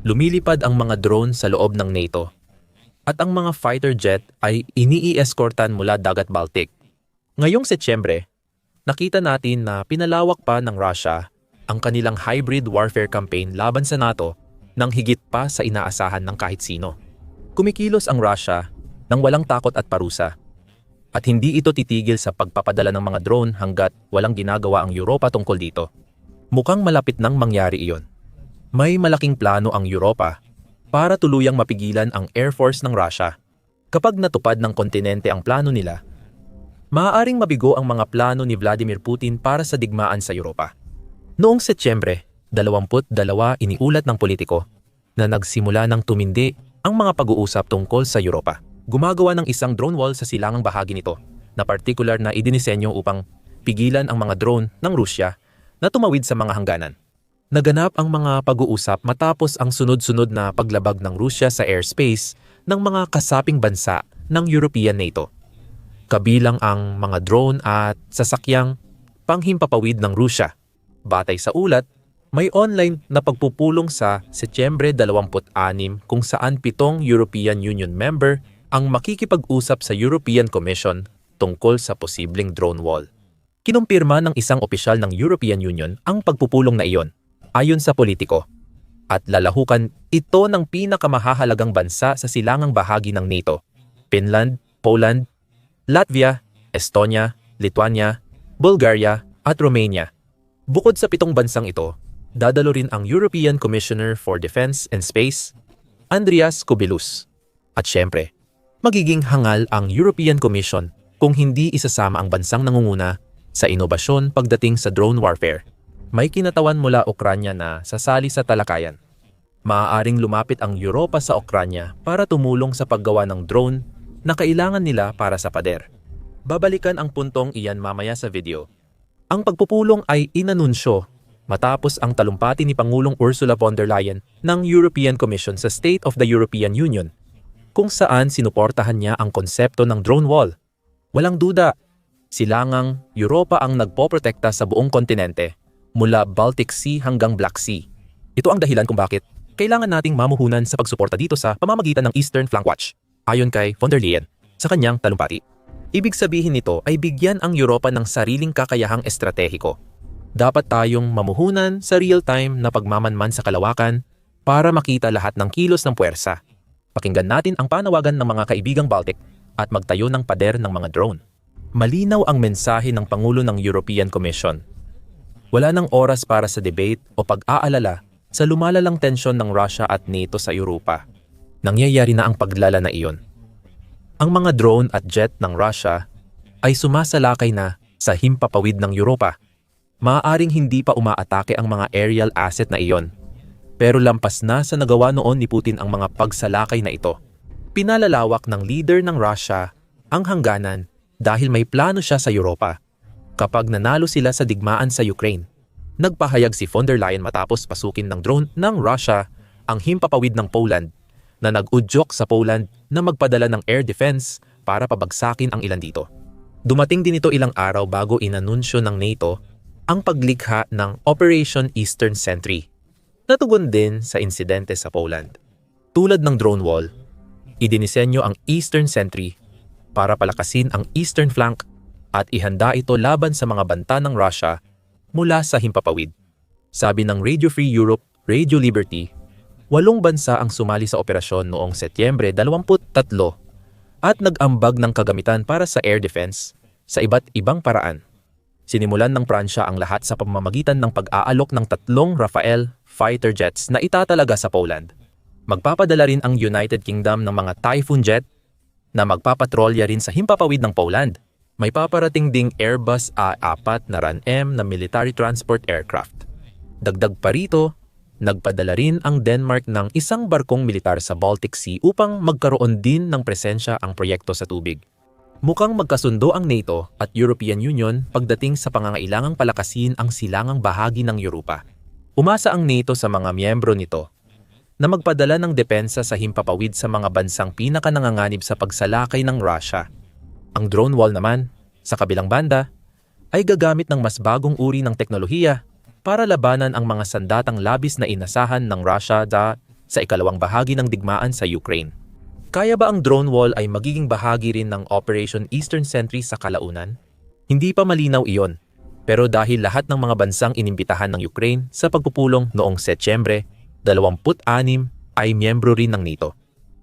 lumilipad ang mga drone sa loob ng NATO. At ang mga fighter jet ay iniieskortan mula dagat Baltic. Ngayong Setyembre, nakita natin na pinalawak pa ng Russia ang kanilang hybrid warfare campaign laban sa NATO nang higit pa sa inaasahan ng kahit sino. Kumikilos ang Russia nang walang takot at parusa. At hindi ito titigil sa pagpapadala ng mga drone hanggat walang ginagawa ang Europa tungkol dito. Mukhang malapit nang mangyari iyon. May malaking plano ang Europa para tuluyang mapigilan ang Air Force ng Russia. Kapag natupad ng kontinente ang plano nila, maaaring mabigo ang mga plano ni Vladimir Putin para sa digmaan sa Europa. Noong Setyembre, 22 iniulat ng politiko na nagsimula ng tumindi ang mga pag-uusap tungkol sa Europa. Gumagawa ng isang drone wall sa silangang bahagi nito na partikular na idinisenyo upang pigilan ang mga drone ng Rusya na tumawid sa mga hangganan. Naganap ang mga pag-uusap matapos ang sunod-sunod na paglabag ng Rusya sa airspace ng mga kasaping bansa ng European NATO. Kabilang ang mga drone at sasakyang panghimpapawid ng Rusya. Batay sa ulat, may online na pagpupulong sa Setyembre 26 kung saan pitong European Union member ang makikipag-usap sa European Commission tungkol sa posibleng drone wall. Kinumpirma ng isang opisyal ng European Union ang pagpupulong na iyon ayon sa politiko. At lalahukan ito ng pinakamahahalagang bansa sa silangang bahagi ng NATO, Finland, Poland, Latvia, Estonia, Lithuania, Bulgaria at Romania. Bukod sa pitong bansang ito, dadalo rin ang European Commissioner for Defense and Space, Andreas Kubilus. At syempre, magiging hangal ang European Commission kung hindi isasama ang bansang nangunguna sa inobasyon pagdating sa drone warfare may kinatawan mula Ukranya na sasali sa talakayan. Maaaring lumapit ang Europa sa Ukranya para tumulong sa paggawa ng drone na kailangan nila para sa pader. Babalikan ang puntong iyan mamaya sa video. Ang pagpupulong ay inanunsyo matapos ang talumpati ni Pangulong Ursula von der Leyen ng European Commission sa State of the European Union kung saan sinuportahan niya ang konsepto ng drone wall. Walang duda, silangang Europa ang nagpoprotekta sa buong kontinente mula Baltic Sea hanggang Black Sea. Ito ang dahilan kung bakit kailangan nating mamuhunan sa pagsuporta dito sa pamamagitan ng Eastern Flank Watch, ayon kay von der Leyen, sa kanyang talumpati. Ibig sabihin nito ay bigyan ang Europa ng sariling kakayahang estratehiko. Dapat tayong mamuhunan sa real-time na pagmamanman sa kalawakan para makita lahat ng kilos ng puwersa. Pakinggan natin ang panawagan ng mga kaibigang Baltic at magtayo ng pader ng mga drone. Malinaw ang mensahe ng Pangulo ng European Commission wala nang oras para sa debate o pag-aalala sa lumalalang tensyon ng Russia at NATO sa Europa. Nangyayari na ang paglala na iyon. Ang mga drone at jet ng Russia ay sumasalakay na sa himpapawid ng Europa. Maaaring hindi pa umaatake ang mga aerial asset na iyon. Pero lampas na sa nagawa noon ni Putin ang mga pagsalakay na ito. Pinalalawak ng leader ng Russia ang hangganan dahil may plano siya sa Europa kapag nanalo sila sa digmaan sa Ukraine. Nagpahayag si von der Leyen matapos pasukin ng drone ng Russia ang himpapawid ng Poland na nag-udyok sa Poland na magpadala ng air defense para pabagsakin ang ilan dito. Dumating din ito ilang araw bago inanunsyo ng NATO ang paglikha ng Operation Eastern Sentry. Natugon din sa insidente sa Poland. Tulad ng drone wall, idinisenyo ang Eastern Sentry para palakasin ang eastern flank at ihanda ito laban sa mga banta ng Russia mula sa himpapawid. Sabi ng Radio Free Europe, Radio Liberty, walong bansa ang sumali sa operasyon noong Setyembre 23 at nag-ambag ng kagamitan para sa air defense sa iba't ibang paraan. Sinimulan ng Pransya ang lahat sa pamamagitan ng pag-aalok ng tatlong Rafael fighter jets na itatalaga sa Poland. Magpapadala rin ang United Kingdom ng mga Typhoon jet na magpapatrolya rin sa himpapawid ng Poland may paparating ding Airbus A4 na RAN-M na military transport aircraft. Dagdag pa rito, nagpadala rin ang Denmark ng isang barkong militar sa Baltic Sea upang magkaroon din ng presensya ang proyekto sa tubig. Mukhang magkasundo ang NATO at European Union pagdating sa pangangailangang palakasin ang silangang bahagi ng Europa. Umasa ang NATO sa mga miyembro nito na magpadala ng depensa sa himpapawid sa mga bansang pinakananganganib sa pagsalakay ng Russia ang drone wall naman, sa kabilang banda, ay gagamit ng mas bagong uri ng teknolohiya para labanan ang mga sandatang labis na inasahan ng Russia da sa ikalawang bahagi ng digmaan sa Ukraine. Kaya ba ang drone wall ay magiging bahagi rin ng Operation Eastern Sentry sa kalaunan? Hindi pa malinaw iyon. Pero dahil lahat ng mga bansang inimbitahan ng Ukraine sa pagpupulong noong Setyembre 26 ay miyembro rin ng NATO.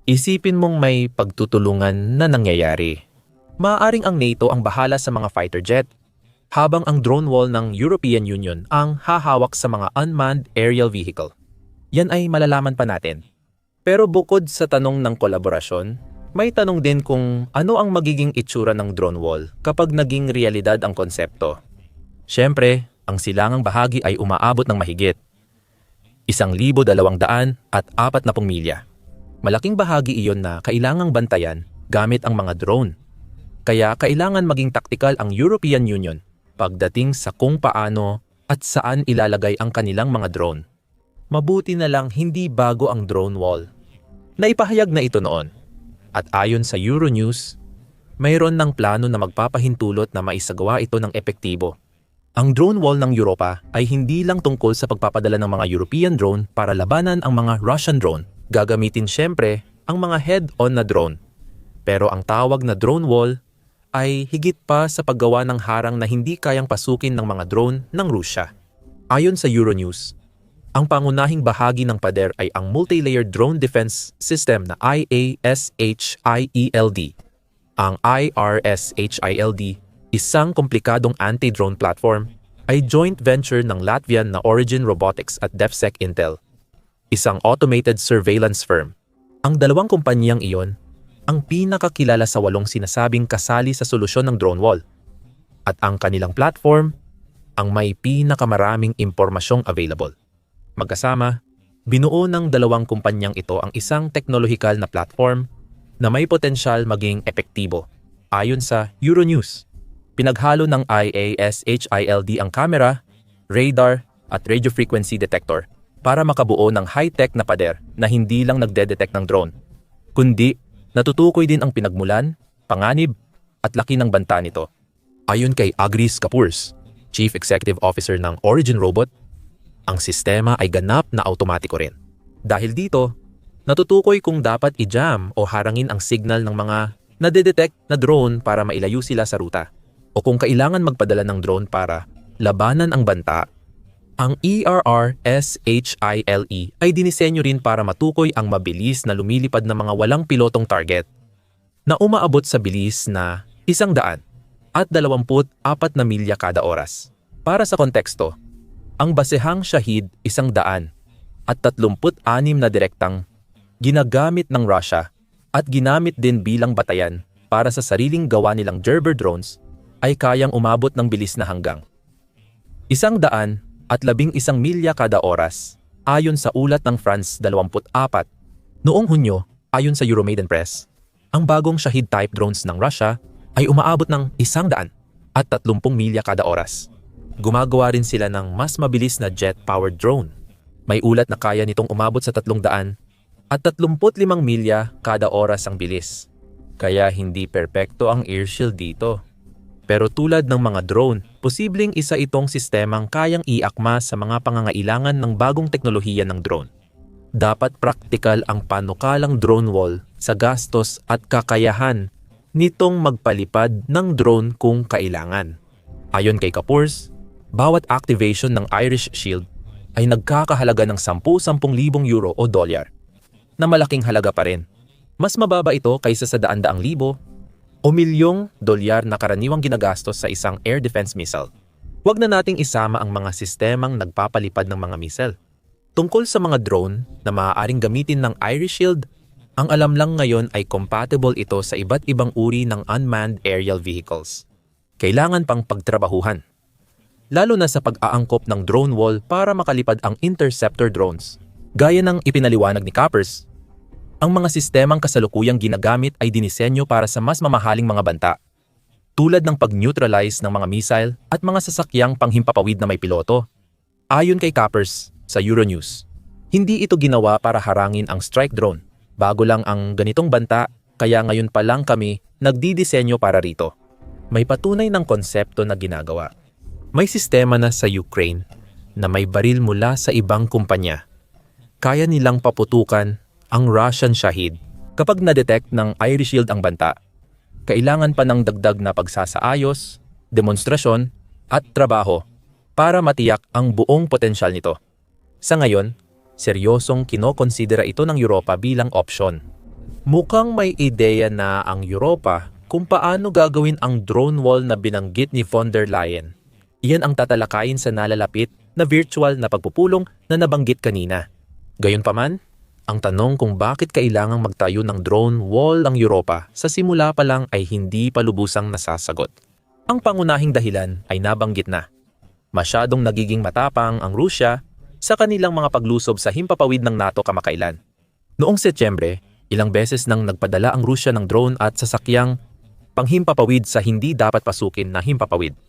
Isipin mong may pagtutulungan na nangyayari. Maaring ang NATO ang bahala sa mga fighter jet, habang ang drone wall ng European Union ang hahawak sa mga unmanned aerial vehicle. Yan ay malalaman pa natin. Pero bukod sa tanong ng kolaborasyon, may tanong din kung ano ang magiging itsura ng drone wall kapag naging realidad ang konsepto. Siyempre, ang silangang bahagi ay umaabot ng mahigit. Isang libo dalawang daan at apat na milya. Malaking bahagi iyon na kailangang bantayan gamit ang mga drone. Kaya kailangan maging taktikal ang European Union pagdating sa kung paano at saan ilalagay ang kanilang mga drone. Mabuti na lang hindi bago ang drone wall. Naipahayag na ito noon. At ayon sa Euronews, mayroon ng plano na magpapahintulot na maisagawa ito ng epektibo. Ang drone wall ng Europa ay hindi lang tungkol sa pagpapadala ng mga European drone para labanan ang mga Russian drone. Gagamitin siyempre ang mga head-on na drone. Pero ang tawag na drone wall ay higit pa sa paggawa ng harang na hindi kayang pasukin ng mga drone ng Rusya. Ayon sa Euronews, ang pangunahing bahagi ng pader ay ang multi-layered drone defense system na IASHIELD. E Ang IRSHILD, isang komplikadong anti-drone platform, ay joint venture ng Latvian na Origin Robotics at DefSec Intel, isang automated surveillance firm. Ang dalawang kumpanyang iyon ang pinakakilala sa walong sinasabing kasali sa solusyon ng drone wall. At ang kanilang platform ang may pinakamaraming impormasyong available. Magkasama, binuo ng dalawang kumpanyang ito ang isang teknolohikal na platform na may potensyal maging epektibo. Ayon sa Euronews, pinaghalo ng IASHILD ang camera, radar at radio frequency detector para makabuo ng high-tech na pader na hindi lang nagde-detect ng drone, kundi natutukoy din ang pinagmulan, panganib at laki ng banta nito. Ayon kay Agris Kapurs, Chief Executive Officer ng Origin Robot, ang sistema ay ganap na automatiko rin. Dahil dito, natutukoy kung dapat i-jam o harangin ang signal ng mga nadedetect na drone para mailayo sila sa ruta o kung kailangan magpadala ng drone para labanan ang banta. Ang E ERR-SHILE ay dinisenyo rin para matukoy ang mabilis na lumilipad na mga walang pilotong target na umaabot sa bilis na isang daan at 24 na milya kada oras. Para sa konteksto, ang basehang Shahid isang daan at 36 na direktang ginagamit ng Russia at ginamit din bilang batayan para sa sariling gawa nilang Gerber drones ay kayang umabot ng bilis na hanggang isang daan at labing isang milya kada oras ayon sa ulat ng France 24. Noong Hunyo, ayon sa Euromaidan Press, ang bagong Shahid type drones ng Russia ay umaabot ng isang daan at 30 milya kada oras. Gumagawa rin sila ng mas mabilis na jet-powered drone. May ulat na kaya nitong umabot sa 300 at 35 milya kada oras ang bilis. Kaya hindi perpekto ang air shield dito. Pero tulad ng mga drone, posibleng isa itong sistemang kayang iakma sa mga pangangailangan ng bagong teknolohiya ng drone. Dapat praktikal ang panukalang drone wall sa gastos at kakayahan nitong magpalipad ng drone kung kailangan. Ayon kay Kapurs, bawat activation ng Irish Shield ay nagkakahalaga ng 10-10,000 euro o dolyar, na malaking halaga pa rin. Mas mababa ito kaysa sa daan-daang libo o milyong dolyar na karaniwang ginagastos sa isang air defense missile. Huwag na nating isama ang mga sistemang nagpapalipad ng mga missile. Tungkol sa mga drone na maaaring gamitin ng Irish Shield, ang alam lang ngayon ay compatible ito sa iba't ibang uri ng unmanned aerial vehicles. Kailangan pang pagtrabahuhan. Lalo na sa pag-aangkop ng drone wall para makalipad ang interceptor drones. Gaya ng ipinaliwanag ni Coppers, ang mga sistemang kasalukuyang ginagamit ay dinisenyo para sa mas mamahaling mga banta, tulad ng pag-neutralize ng mga missile at mga sasakyang panghimpapawid na may piloto. Ayon kay Coppers sa Euronews, hindi ito ginawa para harangin ang strike drone. Bago lang ang ganitong banta, kaya ngayon pa lang kami nagdidisenyo para rito. May patunay ng konsepto na ginagawa. May sistema na sa Ukraine na may baril mula sa ibang kumpanya kaya nilang paputukan ang Russian Shahid. Kapag na-detect ng Irish Shield ang banta, kailangan pa ng dagdag na pagsasaayos, demonstrasyon, at trabaho para matiyak ang buong potensyal nito. Sa ngayon, seryosong kinokonsidera ito ng Europa bilang opsyon. Mukhang may ideya na ang Europa kung paano gagawin ang drone wall na binanggit ni von der Leyen. Iyan ang tatalakayin sa nalalapit na virtual na pagpupulong na nabanggit kanina. Gayunpaman, ang tanong kung bakit kailangang magtayo ng drone wall ang Europa sa simula pa lang ay hindi pa lubusang nasasagot. Ang pangunahing dahilan ay nabanggit na. Masyadong nagiging matapang ang Rusya sa kanilang mga paglusob sa himpapawid ng NATO kamakailan. Noong Setyembre, ilang beses nang nagpadala ang Rusya ng drone at sasakyang panghimpapawid sa hindi dapat pasukin na himpapawid.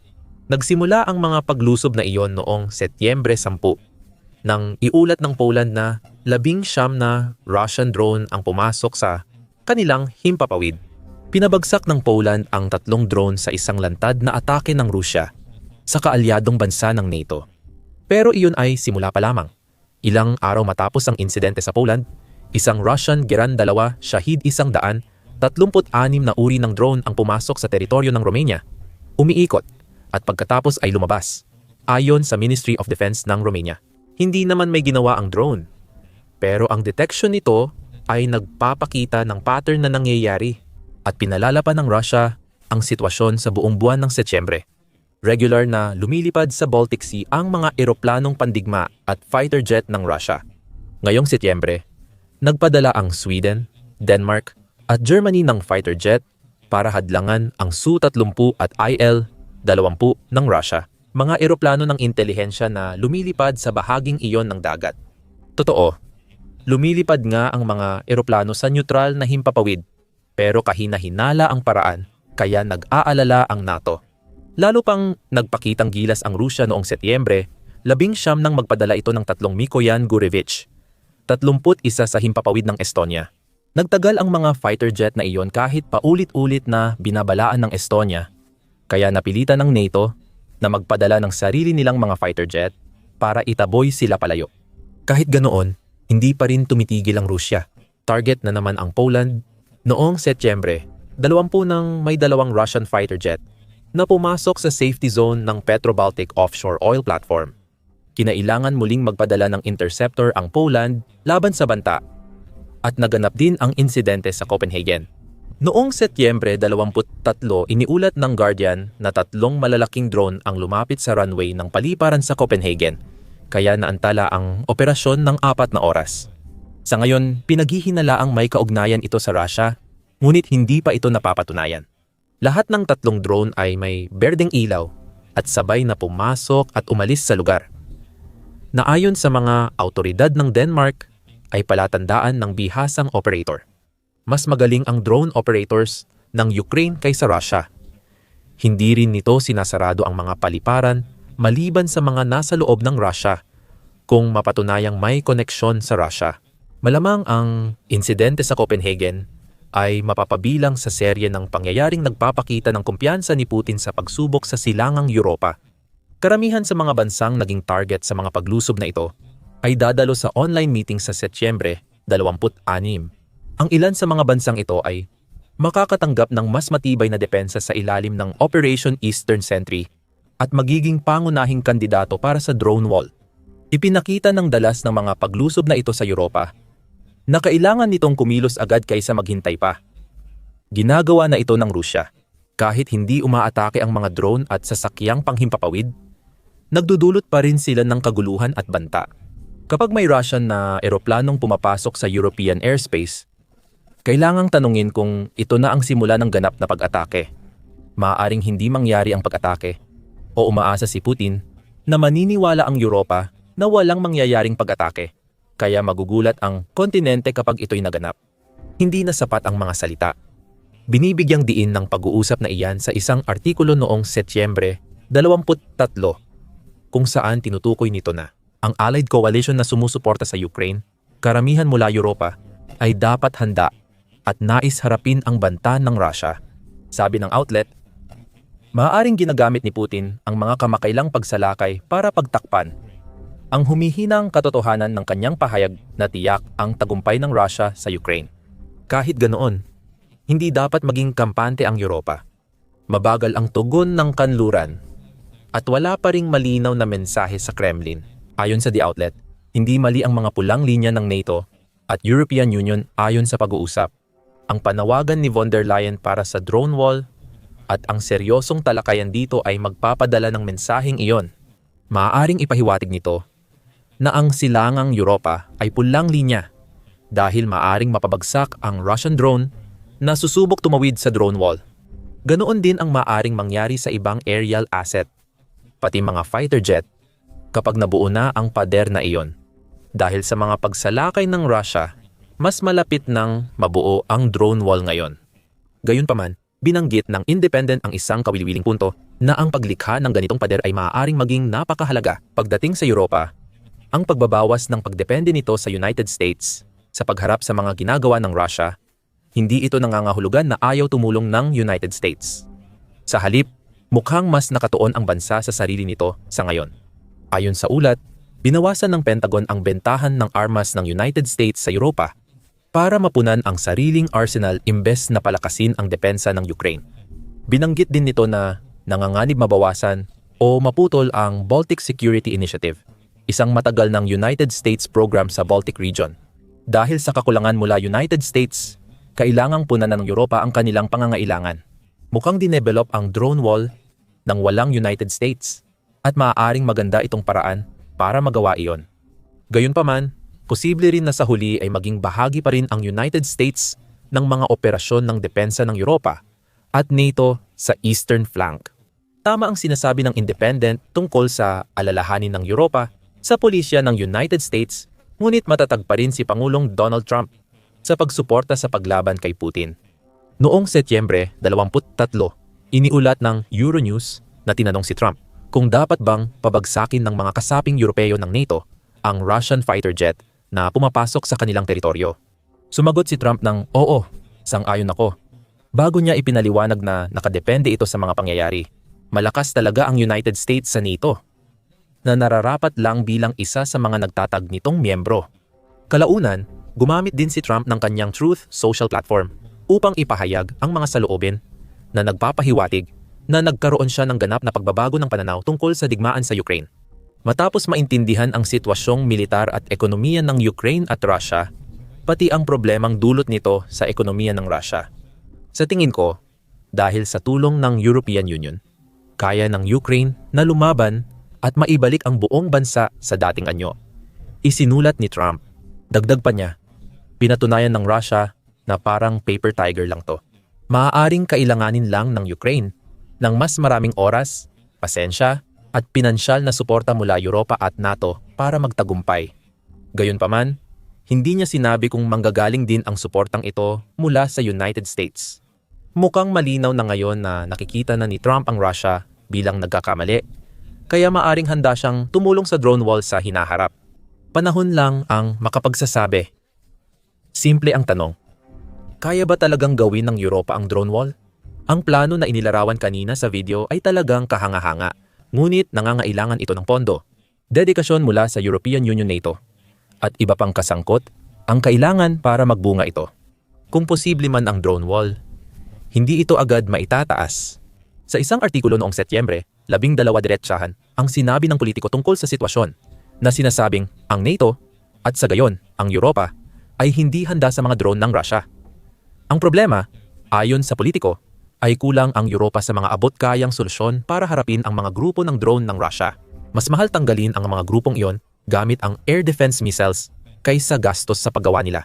Nagsimula ang mga paglusob na iyon noong Setyembre 10 nang iulat ng Poland na labing siyam na Russian drone ang pumasok sa kanilang himpapawid. Pinabagsak ng Poland ang tatlong drone sa isang lantad na atake ng Rusya sa kaalyadong bansa ng NATO. Pero iyon ay simula pa lamang. Ilang araw matapos ang insidente sa Poland, isang Russian Geran 2 Shahid 100, 36 na uri ng drone ang pumasok sa teritoryo ng Romania. Umiikot at pagkatapos ay lumabas, ayon sa Ministry of Defense ng Romania. Hindi naman may ginawa ang drone. Pero ang detection nito ay nagpapakita ng pattern na nangyayari at pinalala pa ng Russia ang sitwasyon sa buong buwan ng Setyembre. Regular na lumilipad sa Baltic Sea ang mga eroplanong pandigma at fighter jet ng Russia. Ngayong Setyembre, nagpadala ang Sweden, Denmark at Germany ng fighter jet para hadlangan ang Su-30 at IL-20 ng Russia, mga eroplano ng intelihensya na lumilipad sa bahaging iyon ng dagat. Totoo, lumilipad nga ang mga eroplano sa neutral na himpapawid pero kahina-hinala ang paraan kaya nag-aalala ang NATO. Lalo pang nagpakitang gilas ang Rusya noong Setyembre, labing siyam nang magpadala ito ng tatlong Mikoyan Gurevich. Tatlumput isa sa himpapawid ng Estonia. Nagtagal ang mga fighter jet na iyon kahit paulit-ulit na binabalaan ng Estonia. Kaya napilitan ng NATO na magpadala ng sarili nilang mga fighter jet para itaboy sila palayo. Kahit ganoon, hindi pa rin tumitigil ang Rusya. Target na naman ang Poland Noong Setyembre, dalawampu ng may dalawang Russian fighter jet na pumasok sa safety zone ng Petro-Baltic offshore oil platform. Kinailangan muling magpadala ng interceptor ang Poland laban sa banta at naganap din ang insidente sa Copenhagen. Noong Setyembre 23, iniulat ng Guardian na tatlong malalaking drone ang lumapit sa runway ng paliparan sa Copenhagen, kaya naantala ang operasyon ng apat na oras. Sa ngayon, pinaghihinalaang may kaugnayan ito sa Russia, ngunit hindi pa ito napapatunayan. Lahat ng tatlong drone ay may berdeng ilaw at sabay na pumasok at umalis sa lugar. Na ayon sa mga autoridad ng Denmark, ay palatandaan ng bihasang operator. Mas magaling ang drone operators ng Ukraine kaysa Russia. Hindi rin nito sinasarado ang mga paliparan maliban sa mga nasa loob ng Russia kung mapatunayang may koneksyon sa Russia. Malamang ang insidente sa Copenhagen ay mapapabilang sa serye ng pangyayaring nagpapakita ng kumpiyansa ni Putin sa pagsubok sa silangang Europa. Karamihan sa mga bansang naging target sa mga paglusob na ito ay dadalo sa online meeting sa Setyembre 26. Ang ilan sa mga bansang ito ay makakatanggap ng mas matibay na depensa sa ilalim ng Operation Eastern Sentry at magiging pangunahing kandidato para sa drone wall. Ipinakita ng dalas ng mga paglusob na ito sa Europa na kailangan nitong kumilos agad kaysa maghintay pa. Ginagawa na ito ng Rusya. Kahit hindi umaatake ang mga drone at sasakyang panghimpapawid, nagdudulot pa rin sila ng kaguluhan at banta. Kapag may Russian na eroplanong pumapasok sa European airspace, kailangang tanungin kung ito na ang simula ng ganap na pag-atake. Maaaring hindi mangyari ang pag-atake o umaasa si Putin na maniniwala ang Europa na walang mangyayaring pag-atake kaya magugulat ang kontinente kapag ito'y naganap. Hindi na sapat ang mga salita. Binibigyang diin ng pag-uusap na iyan sa isang artikulo noong Setyembre 23 kung saan tinutukoy nito na ang Allied Coalition na sumusuporta sa Ukraine, karamihan mula Europa, ay dapat handa at nais harapin ang banta ng Russia. Sabi ng outlet, maaaring ginagamit ni Putin ang mga kamakailang pagsalakay para pagtakpan ang humihinang katotohanan ng kanyang pahayag na tiyak ang tagumpay ng Russia sa Ukraine. Kahit ganoon, hindi dapat maging kampante ang Europa. Mabagal ang tugon ng kanluran at wala pa ring malinaw na mensahe sa Kremlin. Ayon sa The Outlet, hindi mali ang mga pulang linya ng NATO at European Union ayon sa pag-uusap. Ang panawagan ni von der Leyen para sa drone wall at ang seryosong talakayan dito ay magpapadala ng mensaheng iyon. Maaaring ipahiwatig nito na ang silangang Europa ay pulang linya dahil maaring mapabagsak ang Russian drone na susubok tumawid sa drone wall. Ganoon din ang maaring mangyari sa ibang aerial asset, pati mga fighter jet, kapag nabuo na ang pader na iyon. Dahil sa mga pagsalakay ng Russia, mas malapit ng mabuo ang drone wall ngayon. Gayunpaman, binanggit ng independent ang isang kawiliwiling punto na ang paglikha ng ganitong pader ay maaaring maging napakahalaga pagdating sa Europa ang pagbabawas ng pagdepende nito sa United States sa pagharap sa mga ginagawa ng Russia, hindi ito nangangahulugan na ayaw tumulong ng United States. Sa halip, mukhang mas nakatuon ang bansa sa sarili nito sa ngayon. Ayon sa ulat, binawasan ng Pentagon ang bentahan ng armas ng United States sa Europa para mapunan ang sariling arsenal imbes na palakasin ang depensa ng Ukraine. Binanggit din nito na nanganganib mabawasan o maputol ang Baltic Security Initiative isang matagal ng United States program sa Baltic region. Dahil sa kakulangan mula United States, kailangang punan ng Europa ang kanilang pangangailangan. Mukhang dinevelop ang drone wall ng walang United States at maaaring maganda itong paraan para magawa iyon. Gayunpaman, posible rin na sa huli ay maging bahagi pa rin ang United States ng mga operasyon ng depensa ng Europa at NATO sa eastern flank. Tama ang sinasabi ng independent tungkol sa alalahanin ng Europa sa pulisya ng United States, ngunit matatag pa rin si Pangulong Donald Trump sa pagsuporta sa paglaban kay Putin. Noong Setyembre 23, iniulat ng Euronews na tinanong si Trump kung dapat bang pabagsakin ng mga kasaping Europeo ng NATO ang Russian fighter jet na pumapasok sa kanilang teritoryo. Sumagot si Trump ng oo, sang-ayon ako. Bago niya ipinaliwanag na nakadepende ito sa mga pangyayari. Malakas talaga ang United States sa NATO na nararapat lang bilang isa sa mga nagtatag nitong miyembro. Kalaunan, gumamit din si Trump ng kanyang Truth social platform upang ipahayag ang mga saloobin na nagpapahiwatig na nagkaroon siya ng ganap na pagbabago ng pananaw tungkol sa digmaan sa Ukraine. Matapos maintindihan ang sitwasyong militar at ekonomiya ng Ukraine at Russia, pati ang problemang dulot nito sa ekonomiya ng Russia. Sa tingin ko, dahil sa tulong ng European Union, kaya ng Ukraine na lumaban at maibalik ang buong bansa sa dating anyo. Isinulat ni Trump. Dagdag pa niya, pinatunayan ng Russia na parang paper tiger lang to. Maaaring kailanganin lang ng Ukraine ng mas maraming oras, pasensya, at pinansyal na suporta mula Europa at NATO para magtagumpay. Gayunpaman, hindi niya sinabi kung manggagaling din ang suportang ito mula sa United States. Mukhang malinaw na ngayon na nakikita na ni Trump ang Russia bilang nagkakamali kaya maaring handa siyang tumulong sa drone wall sa hinaharap. Panahon lang ang makapagsasabi. Simple ang tanong. Kaya ba talagang gawin ng Europa ang drone wall? Ang plano na inilarawan kanina sa video ay talagang kahanga-hanga, ngunit nangangailangan ito ng pondo. Dedikasyon mula sa European Union NATO. At iba pang kasangkot, ang kailangan para magbunga ito. Kung posible man ang drone wall, hindi ito agad maitataas. Sa isang artikulo noong Setyembre, labing dalawa diretsahan ang sinabi ng politiko tungkol sa sitwasyon na sinasabing ang NATO at sa gayon ang Europa ay hindi handa sa mga drone ng Russia. Ang problema, ayon sa politiko, ay kulang ang Europa sa mga abot-kayang solusyon para harapin ang mga grupo ng drone ng Russia. Mas mahal tanggalin ang mga grupong iyon gamit ang air defense missiles kaysa gastos sa paggawa nila.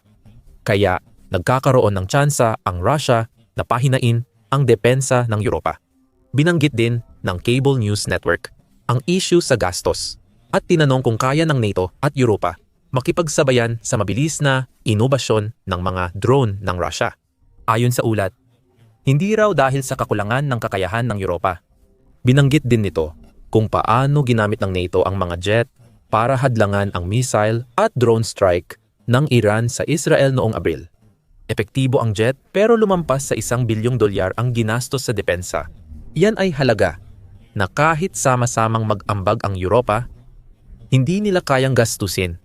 Kaya nagkakaroon ng tsansa ang Russia na pahinain ang depensa ng Europa. Binanggit din ng Cable News Network ang issue sa gastos at tinanong kung kaya ng NATO at Europa makipagsabayan sa mabilis na inobasyon ng mga drone ng Russia. Ayon sa ulat, hindi raw dahil sa kakulangan ng kakayahan ng Europa. Binanggit din nito kung paano ginamit ng NATO ang mga jet para hadlangan ang missile at drone strike ng Iran sa Israel noong Abril. Epektibo ang jet pero lumampas sa isang bilyong dolyar ang ginastos sa depensa. Yan ay halaga na kahit sama-samang mag-ambag ang Europa, Hindi nila kayang gastusin,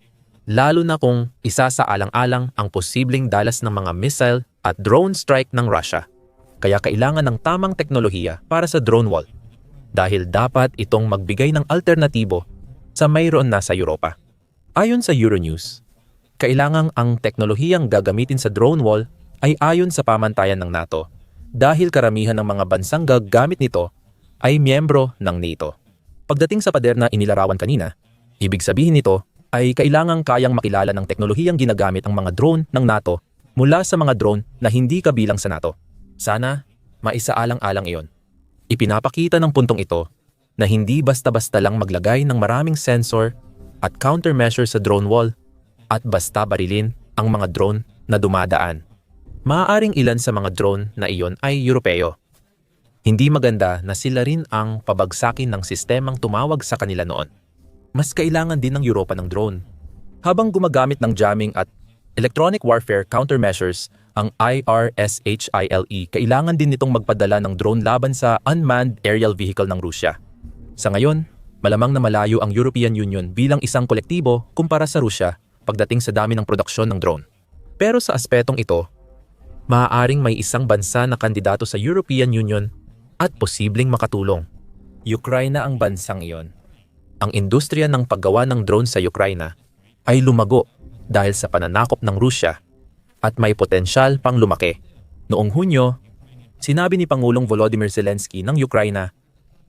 lalo na kung isa sa alang-alang ang posibleng dalas ng mga missile at drone strike ng Russia. Kaya kailangan ng tamang teknolohiya para sa drone wall dahil dapat itong magbigay ng alternatibo sa mayroon na sa Europa. Ayon sa Euronews, kailangang ang teknolohiyang gagamitin sa drone wall ay ayon sa pamantayan ng NATO dahil karamihan ng mga bansang gagamit nito ay miyembro ng NATO. Pagdating sa pader na inilarawan kanina, ibig sabihin nito ay kailangang kayang makilala ng teknolohiyang ginagamit ang mga drone ng NATO mula sa mga drone na hindi kabilang sa NATO. Sana maisaalang-alang iyon. Ipinapakita ng puntong ito na hindi basta-basta lang maglagay ng maraming sensor at countermeasure sa drone wall at basta barilin ang mga drone na dumadaan. Maaaring ilan sa mga drone na iyon ay Europeo. Hindi maganda na sila rin ang pabagsakin ng sistemang tumawag sa kanila noon. Mas kailangan din ng Europa ng drone. Habang gumagamit ng jamming at electronic warfare countermeasures, ang IRSHILE, kailangan din nitong magpadala ng drone laban sa unmanned aerial vehicle ng Rusya. Sa ngayon, malamang na malayo ang European Union bilang isang kolektibo kumpara sa Rusya pagdating sa dami ng produksyon ng drone. Pero sa aspetong ito, maaaring may isang bansa na kandidato sa European Union at posibleng makatulong. Ukraine ang bansang iyon. Ang industriya ng paggawa ng drone sa Ukraine ay lumago dahil sa pananakop ng Rusya at may potensyal pang lumaki. Noong Hunyo, sinabi ni Pangulong Volodymyr Zelensky ng Ukraine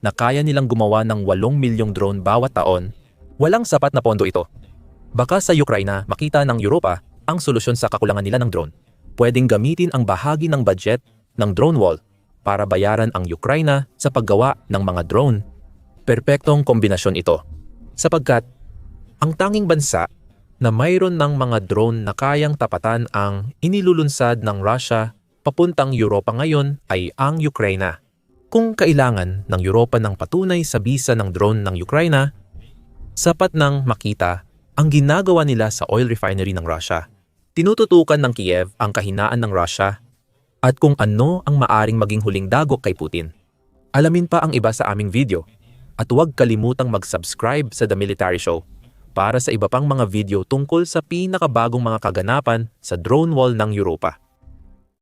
na kaya nilang gumawa ng 8 milyong drone bawat taon, walang sapat na pondo ito. Baka sa Ukraine makita ng Europa ang solusyon sa kakulangan nila ng drone. Pwedeng gamitin ang bahagi ng budget ng drone wall para bayaran ang Ukraine sa paggawa ng mga drone. Perpektong kombinasyon ito. Sapagkat ang tanging bansa na mayroon ng mga drone na kayang tapatan ang inilulunsad ng Russia papuntang Europa ngayon ay ang Ukraine. Kung kailangan ng Europa ng patunay sa bisa ng drone ng Ukraine, sapat nang makita ang ginagawa nila sa oil refinery ng Russia. Tinututukan ng Kiev ang kahinaan ng Russia at kung ano ang maaring maging huling dagok kay Putin. Alamin pa ang iba sa aming video at huwag kalimutang mag-subscribe sa The Military Show para sa iba pang mga video tungkol sa pinakabagong mga kaganapan sa drone wall ng Europa.